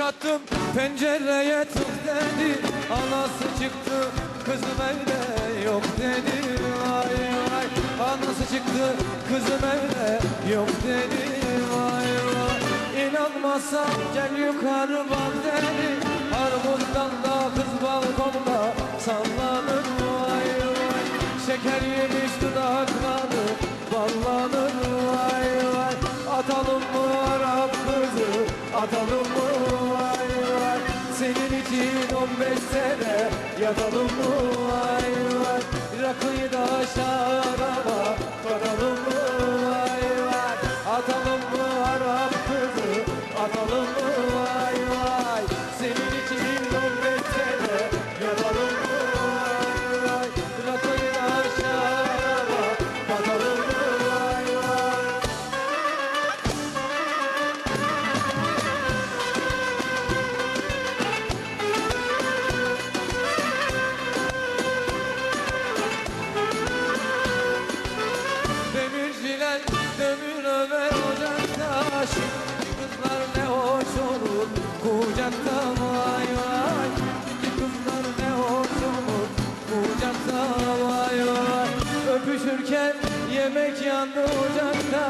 taş attım pencereye tut dedi. Anası çıktı kızım evde yok dedi. Vay vay. Anası çıktı kızım evde yok dedi. Vay vay. İnanmazsan gel yukarı bak dedi. Armuttan da kız balkonda sallanır. Vay vay. Şeker yemiş dudakları ballanır. Vay vay. Atalım mı Arap kızı? Atalım mı 15 sene yatalım mı vay Rakıyı da şaraba kucakta vay vay kızlar ne hoş olur kucakta vay vay Öpüşürken yemek yandı ocakta.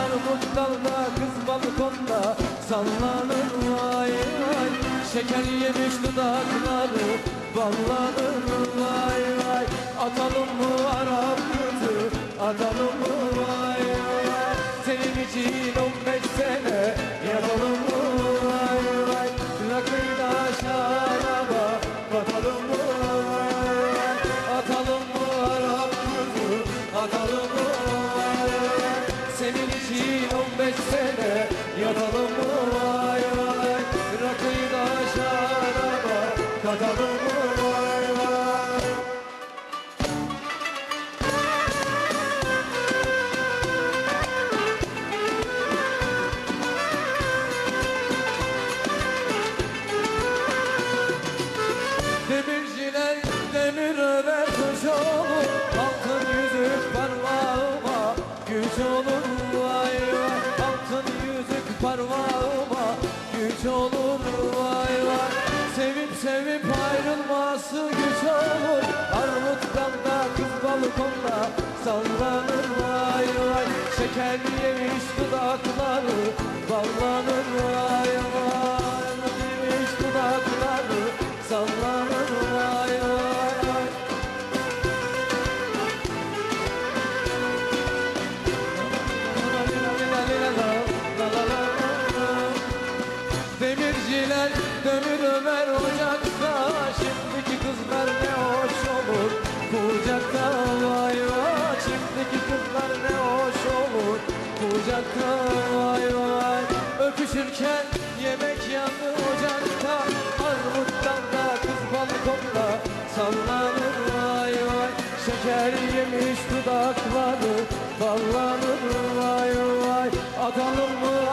Armut dalda kız balkonda sallanır vay vay Şeker yemiş dudakları ballanır vay vay Atalım mı Arap kızı? Atalım mı? Vay vay Senin için sene güç olur vay vay. Sevip sevip ayrılması güç olur. Armuttan da kız balkonda sallanır. Vay vay. Şeker yemiş dudakları ballanır Demir ömer ocakta Şimdiki kızlar ne hoş olur. Kucakta vay vay Şimdiki kızlar ne hoş olur. Kucakta vay vay Öpüşürken yemek yandı ocakta. Armuttan da kız balkonda Sallanır vay vay. Şeker yemiş dudakları Ballanır vay vay. Atalım mı